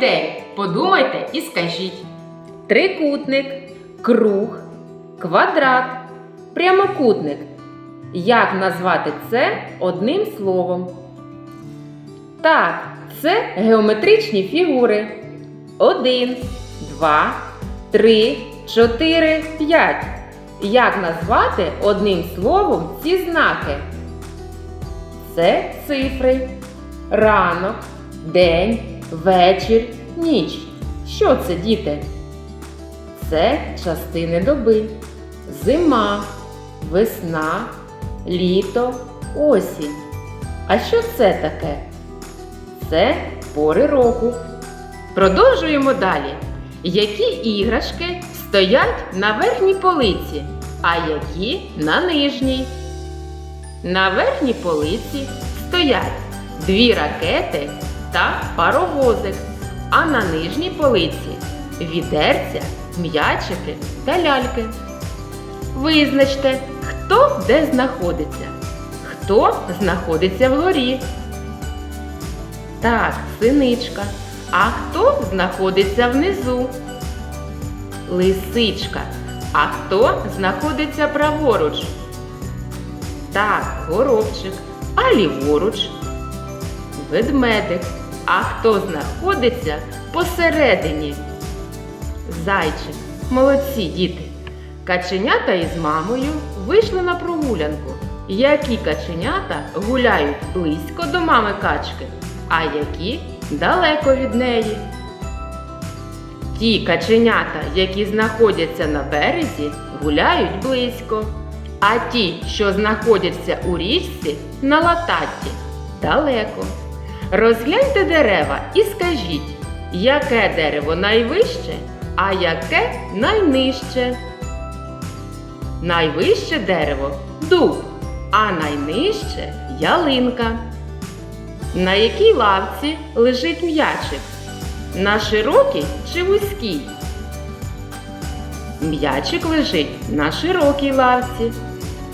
день. Подумайте і скажіть. Трикутник, круг, квадрат, прямокутник. Як назвати це одним словом? Так, це геометричні фігури. Один, два, три, чотири, п'ять. Як назвати одним словом ці знаки? Це цифри. Ранок, день, вечір, ніч. Що це, діти? Це частини доби. Зима, весна, літо, осінь. А що це таке? Це пори року. Продовжуємо далі. Які іграшки стоять на верхній полиці, а які на нижній? На верхній полиці стоять дві ракети та паровозик, а на нижній полиці відерця, м'ячики та ляльки. Визначте, хто де знаходиться. Хто знаходиться вгорі? Так, синичка. А хто знаходиться внизу? Лисичка. А хто знаходиться праворуч? Так, горобчик. А ліворуч? Ведмедик. А хто знаходиться посередині? Зайчик. Молодці, діти. Каченята із мамою вийшли на прогулянку. Які каченята гуляють близько до мами качки, а які далеко від неї. Ті каченята, які знаходяться на березі, гуляють близько, а ті, що знаходяться у річці, на лататті далеко. Розгляньте дерева і скажіть, яке дерево найвище, а яке найнижче. Найвище дерево дуб, а найнижче ялинка. На якій лавці лежить м'ячик? На широкій чи вузькій? М'ячик лежить на широкій лавці.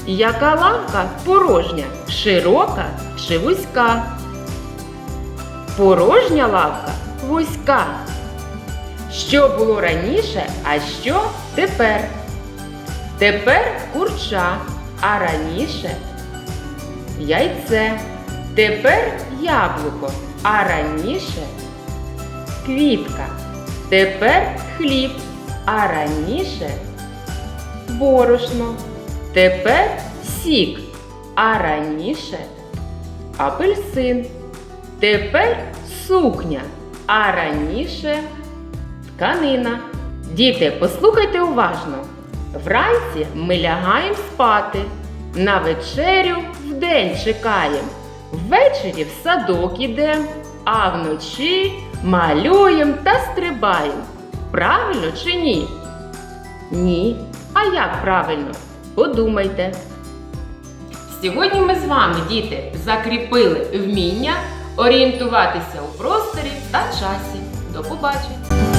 Яка лавка порожня? Широка чи вузька? Порожня лавка вузька. Що було раніше, а що тепер? Тепер курча, а раніше яйце. Тепер яблуко, а раніше квітка. Тепер хліб, а раніше борошно. Тепер сік, а раніше апельсин. Тепер сукня, а раніше тканина. Діти, послухайте уважно. Вранці ми лягаємо спати, на вечерю вдень чекаємо, ввечері в садок ідем, а вночі малюємо та стрибаємо. Правильно чи ні? Ні. А як правильно? Подумайте. Сьогодні ми з вами, діти, закріпили вміння орієнтуватися у просторі та часі. До побачення!